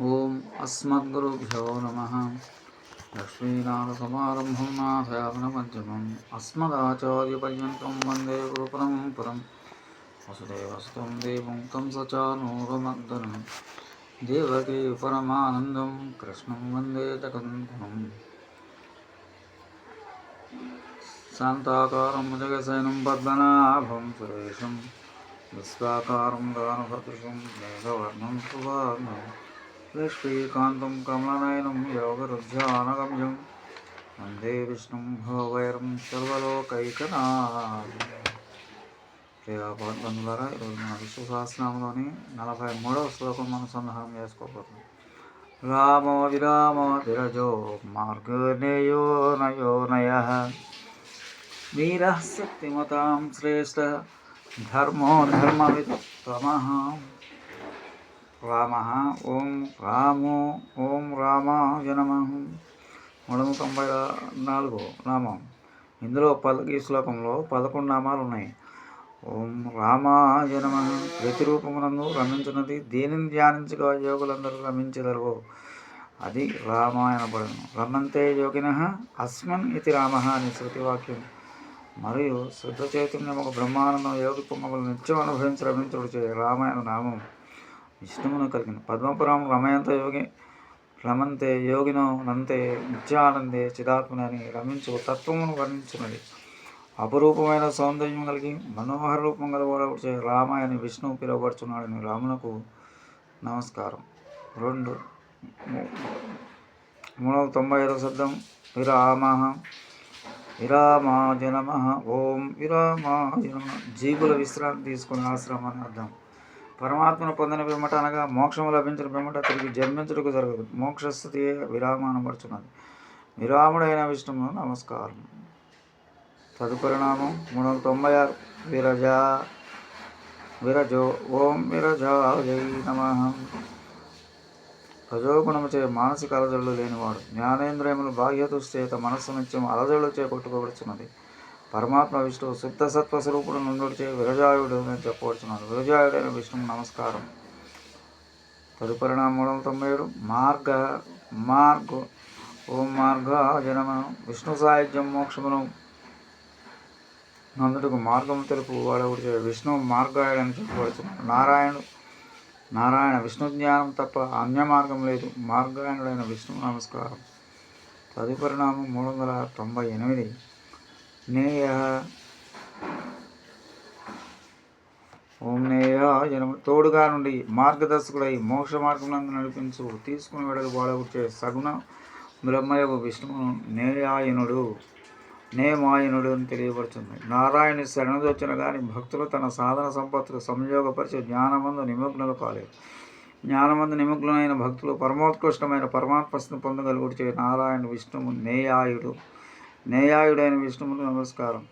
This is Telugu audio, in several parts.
ॐ अस्मद्गुरुभ्यो नमः। लक्ष्मीनाथसमारम्भं नाथयापनमध्यमम् अस्मदाचार्यपर्यन्तं वंदे गुरुपरमपुरं वसुदेवसुतं देवं तं स चानूरमर्दनं देवकी परमानन्दं कृष्णं वंदे जगन्धनम् शान्ताकारं जगशयनं पद्मनाभं सुरेशं। विश्वाकारं गानभदृशं मेघवर्णं सुवर्णम्। శ్రీకాంతం కమలనయనం యోగరుధ్యానగమ్యం వందే విష్ణుం భోవైరం సర్వలోకైకనాథం. ద్వారా ఈరోజు మన విశ్వ సహస్రనామంలోని నలభై మూడవ శ్లోకం మనం సంధానం చేసుకోబోతున్నాం. రామ విరామో విరజో మార్గనేయో నయో నయ. వీర శక్తిమతాం శ్రేష్ఠ ధర్మో ధర్మవిత్తమః. రామ ఓం రామో ఓం రామాయ నమ. మూడు వందల తొంభై నాలుగు నామం. ఇందులో పద ఈ శ్లోకంలో పదకొండు నామాలు ఉన్నాయి. ఓం రామాయ నమ. ప్రతిరూపమునందు రమించినది దేనిని ధ్యానించగా యోగులందరూ రమించదరు? అది రామాయణపడను రమంతే యోగిన అస్మన్ ఇది రామ అని శృతివాక్యం. మరియు శుద్ధ చైతన్యం ఒక బ్రహ్మానందం యోగి పొంగములు నిత్యం అనుభవించి రమించుడు చే రామాయణ నామం. విష్ణువును కలిగిన పద్మపురం రమయంత యోగి రమంతే యోగినో నంతే నిత్యానందే చిదాత్మని అని రమించు తత్వమును వర్ణించినది. అపురూపమైన సౌందర్యం కలిగి మనోహర రూపం గలవాడు రామాయణ విష్ణువు పిలువబడుచున్నాడని రామునకు నమస్కారం. రెండు మూడు వందల తొంభై ఐదవ శబ్దం విరామ విరామాజ నమ ఓం విరామాజ నమ. జీవుల విశ్రాంతి తీసుకుని ఆశ్రమం అని అర్థం. పరమాత్మను పొందిన పిమ్మట అనగా మోక్షము లభించిన పిమ్మట తిరిగి జన్మించుటకు జరగదు మోక్షస్థితి విరామానబడుచున్నది విరాముడైన విష్ణువు నమస్కారం. తదుపరిణామం మూడు వందల తొంభై ఆరు. విరజ విరజో ఓం విరజా జై నమ. రజోగుణముచే మానసిక అలజడులు లేనివాడు జ్ఞానేంద్రియములు బాహ్యదుశ్చేత మనస్సు నిత్యం అలజడులు చే కొట్టుకోబడుచున్నది. పరమాత్మ విష్ణువు శుద్ధ సత్వ స్వరూపుడు నుండి విరజాయుడు అని చెప్పవచ్చున్నాడు విరజాయుడైన విష్ణువు నమస్కారం. తదుపరి మూడు వందల తొంభై ఏడు. మార్గ మార్గ ఓం మార్గ జనమ విష్ణు సాహిత్యం మోక్షమును నందుటకు మార్గము తెలుపు వాడవుడి విష్ణు మార్గాయుడని చెప్పవచ్చున్నాడు నారాయణుడు నారాయణ విష్ణు జ్ఞానం తప్ప అన్య మార్గం లేదు. మార్గాయణుడైన విష్ణు నమస్కారం. తదుపరిణామం మూడు వందల తొంభై ఎనిమిది. నేయ ఓం నేయ జనమ తోడుగా నుండి మార్గదర్శకుడై మోక్ష మార్గమునందు నడిపించు తీసుకుని వెడలు బాడగొచ్చే సగుణ బ్రహ్మయోగ విష్ణువు నేయాయనుడు నేమాయనుడు అని తెలియపరుచుంది. నారాయణ శరణదొచ్చిన కానీ భక్తులు తన సాధన సంపత్తులు సంయోగపరిచే జ్ఞానమందు నిమగ్నులు కాలేదు. జ్ఞానమందు నిమగ్నులైన భక్తులు పరమోత్కృష్టమైన పరమాత్మస్థిని పొందగలుగుచే నారాయణ విష్ణువు నేయాయుడు నేయాయుడైన విష్ణువుకు నమస్కారం.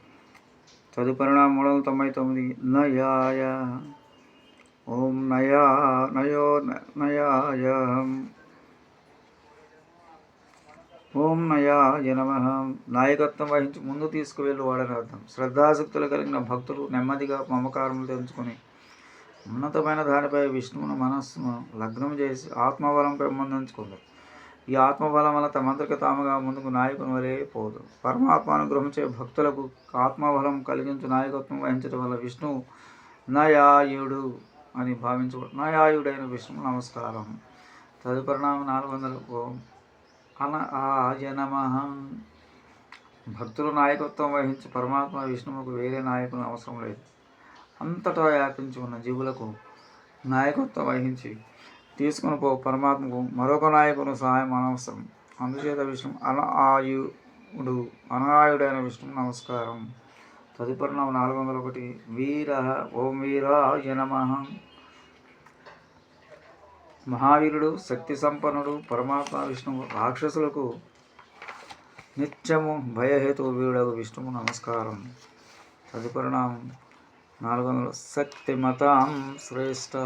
తదుపరిణామ మూడు వందల తొంభై తొమ్మిది. నయాయ. ఓం నయా నయో నయాయ. ఓం నయాయ నమ. నాయకత్వం వహించి ముందు తీసుకువెళ్ళు వాడని అర్థం శ్రద్ధాశక్తులు కలిగిన భక్తులు నెమ్మదిగా మమకారములు తెలుసుకొని ఉన్నతమైన దానిపై విష్ణువును మనస్సును లగ్నం చేసి ఆత్మబలం పెంపొందించుకుంది ఈ ఆత్మబలం వల్ల తమంతకు తాముగా ముందుకు నాయకుని వలె పోదు. పరమాత్మ అనుగ్రహించే భక్తులకు ఆత్మబలం కలిగించు నాయకత్వం వహించడం వల్ల విష్ణువు నయాయుడు అని భావించు నయాయుడైన విష్ణు నమస్కారం. తదుపరిణామం నాలుగు వందల. ఓం అన ఆయ నమః. భక్తులు నాయకత్వం వహించి పరమాత్మ విష్ణువుకు వేరే నాయకులు అవసరం లేదు. అంతటా వ్యాపించి ఉన్న జీవులకు నాయకత్వం వహించి తీసుకుని పో పరమాత్మకు మరొక నాయకుని సహాయం అనవసరం. అందుచేత విష్ణు అన ఆయుడు అనాయుడైన విష్ణు నమస్కారం. తదుపరి నాలుగు వందల ఒకటి వీర ఓం వీరాయ నమ. మహావీరుడు శక్తి సంపన్నుడు పరమాత్మ విష్ణువు రాక్షసులకు నిత్యము భయహేతు వీరుడకు విష్ణువు నమస్కారం. తదుపరిణామం నాలుగు వందలు శక్తిమతాం శ్రేష్ఠ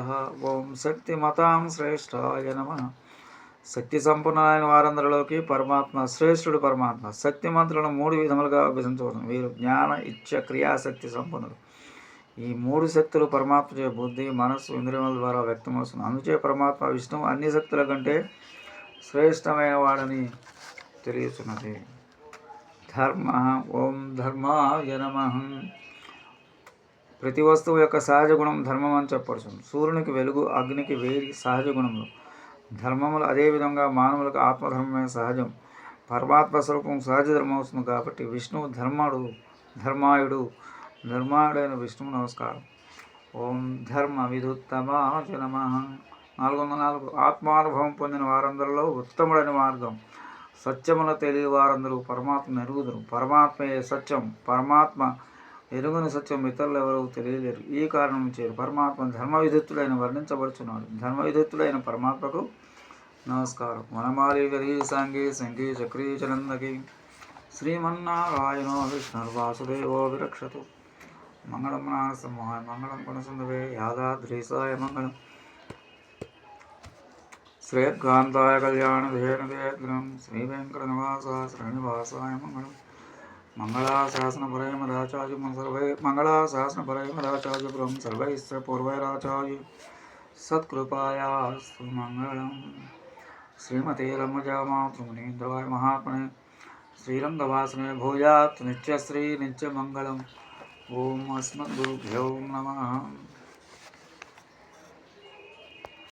ఓం శక్తిమతాం శ్రేష్ఠాయ నమ. శక్తి సంపన్నులైన వారందరిలోకి పరమాత్మ శ్రేష్ఠుడు పరమాత్మ. శక్తిమంతులను మూడు విధములుగా విభజించవచ్చు వీరు జ్ఞాన ఇచ్చ క్రియాశక్తి సంపన్నులు. ఈ మూడు శక్తులు పరమాత్మ చే బుద్ధి మనస్సు ఇంద్రియముల ద్వారా వ్యక్తమవుతుంది అందుచే పరమాత్మ విష్ణువు అన్ని శక్తుల కంటే శ్రేష్టమైన వాడని తెలియచున్నది. ధర్మ. ఓం ధర్మాయ నమః. ప్రతి వస్తువు యొక్క సహజ గుణం ధర్మం అని చెప్పవచ్చు సూర్యునికి వెలుగు అగ్నికి వేడి సహజ గుణములు. ధర్మములు అదేవిధంగా మానవులకు ఆత్మధర్మమే సహజం. పరమాత్మ స్వరూపం సహజ ధర్మం అవుతుంది కాబట్టి విష్ణువు ధర్మాడు ధర్మాయుడు ధర్మాయుడైన విష్ణువు నమస్కారం. ఓం ధర్మ విధుత్తమాయ నమ. నాలుగు వందల నాలుగు. ఆత్మానుభవం పొందిన వారందరిలో ఉత్తముడైన మార్గం. సత్యముల తెలియ వారందరూ పరమాత్మ ఎరుగుదురు పరమాత్మయే సత్యం. పరమాత్మ ఎరుగని సత్యం ఇతరులు ఎవరూ తెలియలేరు. ఈ కారణం చేరు పరమాత్మ ధర్మ విధుత్తుడైన వర్ణించబడుచున్నాడు. ధర్మ విధుత్తుడైన పరమాత్మకు నమస్కారం. వనమాలి గరి సాంగి సంగీ చక్రీ చలందకి. శ్రీమన్నారాయణో విష్ణుర్వాసుదేవో విరక్షతు. మంగళం నారసింహాయ మంగళం గుణసుందవే యాదాద్రీసాయ మంగళం. శ్రేయకాంతాయ కళ్యాణ ధేనుదేగ్రం శ్రీ వెంకటనివాస శ్రీనివాసాయ మంగళం. मंगलाशासन परमराचार्य सर्वे मंगलाशासन परमराचार्य ब्रह्म सर्वैश्वर पूर्वैराचार्य सत्कृपाया सुमंगलम श्रीमते रमजामा सुमुनीन्द्रवाय महात्मने श्रीरंगवासने भूयात् नित्य श्री ओम अस्मद्गुरुभ्यो नमः।